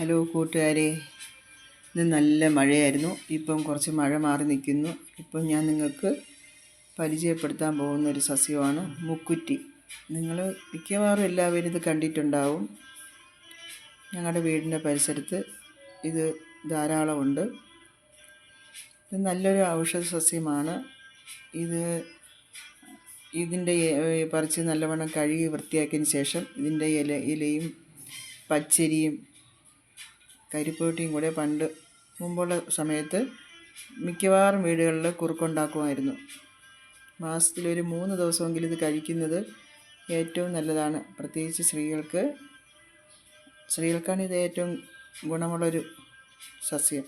Hello കൂട്ടുകാരെ. ഇന്ന് നല്ല മഴയായിരുന്നു. ഇപ്പം കുറച്ച് മഴ മാറി നിൽക്കുന്നു. ഇപ്പം ഞാൻ നിങ്ങൾക്ക് പരിചയപ്പെടുത്താൻ പോകുന്ന ഒരു സസ്യമാണ് മുക്കുറ്റി. നിങ്ങൾ മിക്കവാറും എല്ലാവരും ഇത് കണ്ടിട്ടുണ്ടാവും. ഞങ്ങളുടെ വീടിന്റെ പരിസരത്ത് ഇത് ധാരാളമുണ്ട്. ഇത് നല്ലൊരു ഔഷധ സസ്യമാണ്. ഇത് ഇതിന്റെ പറിച്ച് നല്ലവണ്ണം കഴുകി വൃത്തിയാക്കിയതിന് ശേഷം ഇതിന്റെ ഇല ഇലയും പച്ചരിയും കരിപ്പൂട്ടിയും കൂടെ പണ്ട് മുമ്പുള്ള സമയത്ത് മിക്കവാറും വീടുകളിൽ കുറുക്കുണ്ടാക്കുമായിരുന്നു. മാസത്തിലൊരു മൂന്ന് ദിവസമെങ്കിലും ഇത് കഴിക്കുന്നത് ഏറ്റവും നല്ലതാണ്. പ്രത്യേകിച്ച് സ്ത്രീകൾക്ക് സ്ത്രീകൾക്കാണ് ഇത് ഏറ്റവും ഗുണമുള്ളൊരു സസ്യം.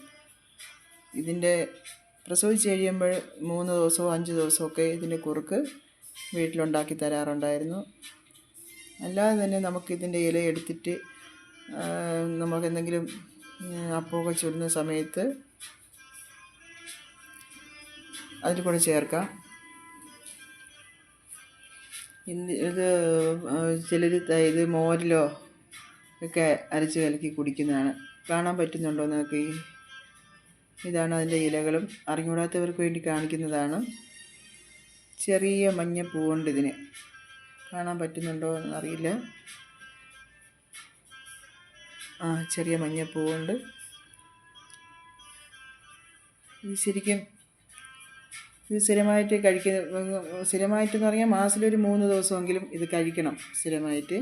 ഇതിന്റെ പ്രസവിച്ച് കഴിയുമ്പോൾ മൂന്ന് ദിവസമോ അഞ്ച് ദിവസമൊക്കെ ഇതിന്റെ കുറുക്ക് വീട്ടിലുണ്ടാക്കി തരാറുണ്ടായിരുന്നു. അല്ലാതെ തന്നെ നമുക്കിതിന്റെ ഇല എടുത്തിട്ട് നമുക്ക് എന്തെങ്കിലും അപ്പമൊക്കെ ചുടുന്ന സമയത്ത് അതിൽ കൂടെ ചേർക്കാം. ഇന്ന് ഇത് ചിലർ ഇത് മോരിലോ ഒക്കെ അരച്ച് കലക്കി കുടിക്കുന്നതാണ്. കാണാൻ പറ്റുന്നുണ്ടോ നിങ്ങൾക്ക് ഇതാണ് അതിന്റെ ഇലകളും. അറിഞ്ഞുകൂടാത്തവർക്ക് വേണ്ടി കാണിക്കുന്നതാണ്. ചെറിയ മഞ്ഞ പൂവുണ്ട് ഇതിന്. കാണാൻ പറ്റുന്നുണ്ടോ എന്നറിയില്ല. ചെറിയ മഞ്ഞ പൂവുണ്ട് ഇത് ശരിക്കും ഇത് സ്ഥിരമായിട്ട് കഴിക്കുന്ന സ്ഥിരമായിട്ടെന്ന് പറഞ്ഞാൽ മാസത്തിലൊരു മൂന്ന് ദിവസമെങ്കിലും ഇത് കഴിക്കണം സ്ഥിരമായിട്ട്.